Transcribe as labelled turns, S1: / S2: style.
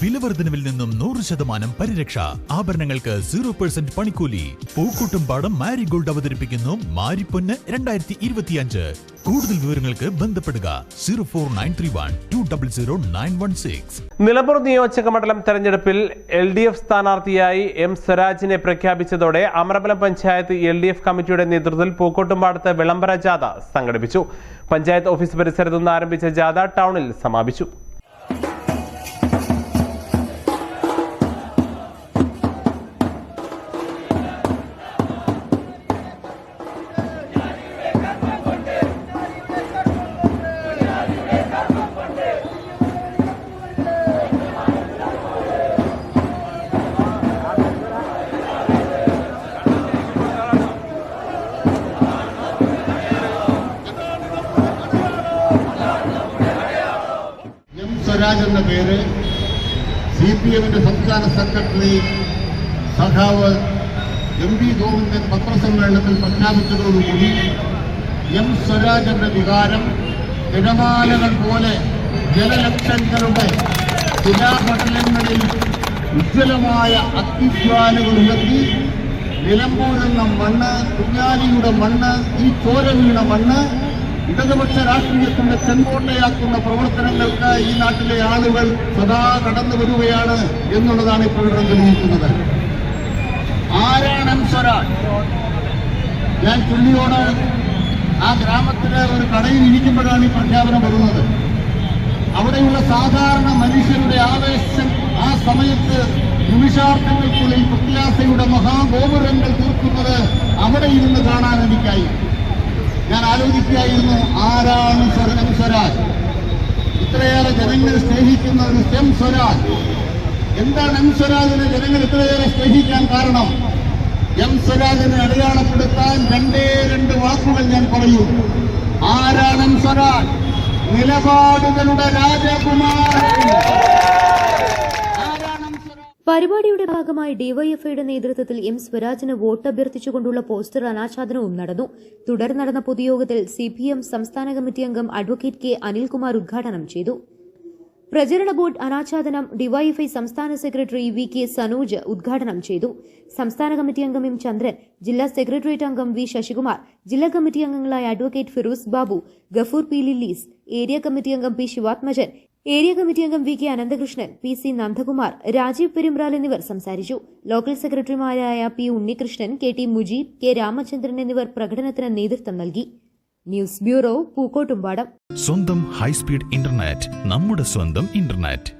S1: വിലവർദ്ധനവിൽ നിന്നും നൂറ് ശതമാനം പരിരക്ഷ. ആഭരണങ്ങൾക്ക് സീറോ പെർസെന്റ് പണിക്കൂലി. പൂക്കൂട്ടും പാടം മാരിഗോൾഡ് അവതരിപ്പിക്കുന്നു മാരിപ്പൊന്ന് രണ്ടായിരത്തി ഇരുപത്തിയഞ്ച് കൂടുതൽ വിവരങ്ങൾക്ക് ബന്ധപ്പെടുക zero four nine three one two double zero nine one six.
S2: Nilambur നിയോജക മണ്ഡലം തെരഞ്ഞെടുപ്പിൽ എൽ ഡി എഫ് സ്ഥാനാർത്ഥിയായി എം സ്വരാജിനെ പ്രഖ്യാപിച്ചതോടെ Amarambalam panchayat L D F കമ്മിറ്റിയുടെ നേതൃത്വത്തിൽ പൂക്കോട്ടുംപാടത്ത് വിളംബര ജാഥ സംഘടിപ്പിച്ചു. പഞ്ചായത്ത് ഓഫീസ് പരിസരത്തു നിന്ന് ആരംഭിച്ച ജാഥ ടൗണിൽ സമാപിച്ചു.
S3: എം സ്വരാജ് എന്ന പേര് സി പി എമ്മിന്റെ സംസ്ഥാന സെക്രട്ടറി സഖാവ് എം വി ഗോവിന്ദൻ പത്രസമ്മേളനത്തിൽ പ്രഖ്യാപിച്ചതോടുകൂടി എം സ്വരാജ് വികാരം തിരമാലകൾ പോലെ ജലലക്ഷങ്ങളുടെ ശിലാപടലങ്ങളിൽ ഉജ്ജ്വലമായ അഗ്നിജ്വാലകൾ ഉയർത്തി നിലമ്പൂർ എന്ന മണ്ണ് കുഞ്ഞാലിയുടെ മണ്ണ് ഈ ചോര വീണ മണ്ണ് ഇടതുപക്ഷ രാഷ്ട്രീയത്തിന്റെ ചെങ്കോട്ടയാക്കുന്ന പ്രവർത്തനങ്ങൾക്ക് ഈ നാട്ടിലെ ആളുകൾ സദാ കടന്നു വരികയാണ് എന്നുള്ളതാണ് ഇപ്പോൾ തെളിയിക്കുന്നത്. ആരാണ് ഞാൻ ചുള്ളിയോട് ആ ഗ്രാമത്തിലെ ഒരു കടയിൽ ഇരിക്കുമ്പോഴാണ് ഈ പ്രഖ്യാപനം വരുന്നത്. അവിടെയുള്ള സാധാരണ മനുഷ്യരുടെ ആവേശം ആ സമയത്ത് നിമിഷാർത്ഥങ്ങൾക്കുള്ളിൽ പ്രത്യാശയുടെ മഹാഗോപുരങ്ങൾ തീർക്കുന്നത് അവിടെ ഇരുന്ന് കാണാൻ എനിക്കായി. ഞാൻ ആലോചിക്കുകയായിരുന്നു ആരാണ് സ്വർണം സ്വരാജ്? ഇത്രയേറെ ജനങ്ങൾ സ്നേഹിക്കുന്ന ഒരു എം സ്വരാജ്. എന്താണ് എം സ്വരാജിനെ ജനങ്ങൾ ഇത്രയേറെ സ്നേഹിക്കാൻ കാരണം? എം സ്വരാജിനെ അടയാളപ്പെടുത്താൻ രണ്ടേ രണ്ട് വാക്കുകൾ ഞാൻ പറയൂ. ആരാണ് എം സ്വരാജ്? നിലപാടുകളുടെ രാജകുമാരൻ.
S4: പരിപാടിയുടെ ഭാഗമായി ഡിവൈഎഫ്ഐയുടെ നേതൃത്വത്തിൽ എം സ്വരാജിന് വോട്ട് അഭ്യർത്ഥിച്ചുകൊണ്ടുള്ള പോസ്റ്റർ അനാച്ഛാദനവും നടന്നു. തുടർന്ന് നടന്ന പൊതുയോഗത്തിൽ സി പി എം സംസ്ഥാന കമ്മിറ്റി അംഗം അഡ്വക്കേറ്റ് കെ അനിൽകുമാർ ഉദ്ഘാടനം ചെയ്തു. പ്രചരണ ബോർഡ് അനാച്ഛാദനം ഡിവൈഎഫ്ഐ സംസ്ഥാന സെക്രട്ടറി വി കെ സനോജ് ഉദ്ഘാടനം ചെയ്തു. സംസ്ഥാന കമ്മിറ്റി അംഗം എം ചന്ദ്രൻ ജില്ലാ സെക്രട്ടേറിയറ്റ് അംഗം വി ശശികുമാർ ജില്ലാ കമ്മിറ്റി അംഗങ്ങളായ advocate Firoz Babu Gafoor P Lillees area committee അംഗം പി ശിവാത്മജൻ ഏരിയ കമ്മിറ്റി അംഗം V K Ananthakrishnan P C Nandakumar Rajeev Perumbral എന്നിവർ സംസാരിച്ചു. ലോക്കൽ സെക്രട്ടറിമാരായ P Unnikrishnan K T Mujeeb K Ramachandran എന്നിവർ പ്രകടനത്തിന് നേതൃത്വം നൽകി. News bureau Pookkottumpadam.
S1: സ്വന്തം ഹൈസ്പീഡ് ഇന്റർനെറ്റ് നമ്മുടെ സ്വന്തം ഇന്റർനെറ്റ്.